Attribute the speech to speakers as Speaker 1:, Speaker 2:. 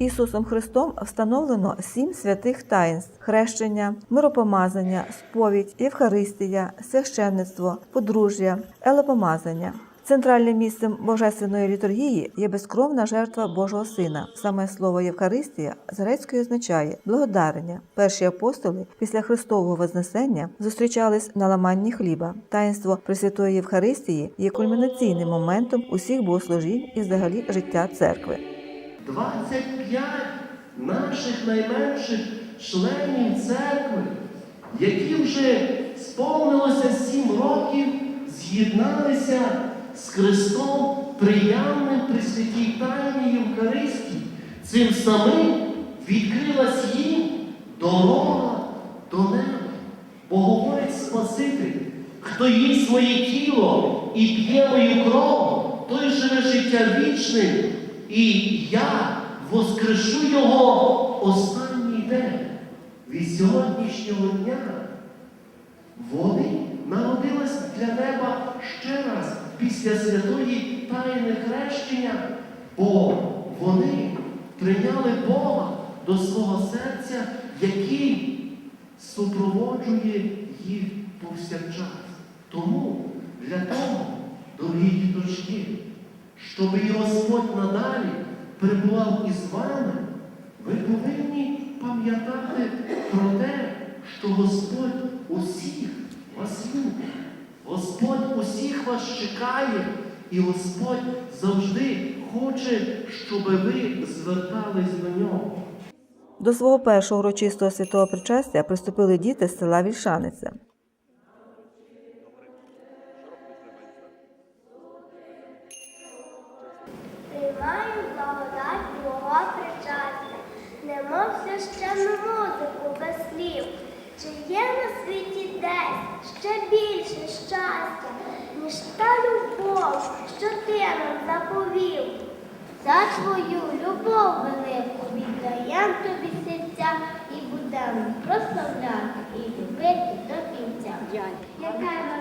Speaker 1: Ісусом Христом встановлено сім святих таїнств: хрещення, миропомазання, сповідь, Євхаристія, священництво, подружжя, елепомазання. Центральним місцем божественної літургії є безкровна жертва Божого Сина. Саме слово Євхаристія з грецької означає благодарення. Перші апостоли після Христового Вознесення зустрічались на ламанні хліба. Таїнство Пресвятої Євхаристії є кульмінаційним моментом усіх богослужінь і взагалі життя церкви.
Speaker 2: 25 наших найменших членів церкви, які вже сповнилося 7 років, з'єдналися з Христом приявним при святій Тайні Євхаристії. Цим самим відкрилась їм дорога до неба. Бо говорить Спаситель, хто їсть моє тіло і п'є мою кров, той живе життя вічним, і я воскрешу його останній день. Від сьогоднішнього дня вони народились для неба ще раз після святої тайни хрещення, бо вони прийняли Бога до свого серця, який супроводжує їх повсякчас. Тому для того, дорогі діточки, щоб і Господь надалі перебував із вами, ви повинні пам'ятати про те, що Господь усіх вас любить. Господь усіх вас чекає, і Господь завжди хоче, щоб ви звертались до нього.
Speaker 1: До свого першого урочистого святого причастя приступили діти з села Вільшаниця.
Speaker 3: Приймаю благодать Твого причастя, немов священну музику без слів. Чи є на світі десь ще більше щастя, ніж та любов, що ти нам заповів? За твою любов велику віддаєм тобі серця і будемо прославляти і любити до кінця. Яке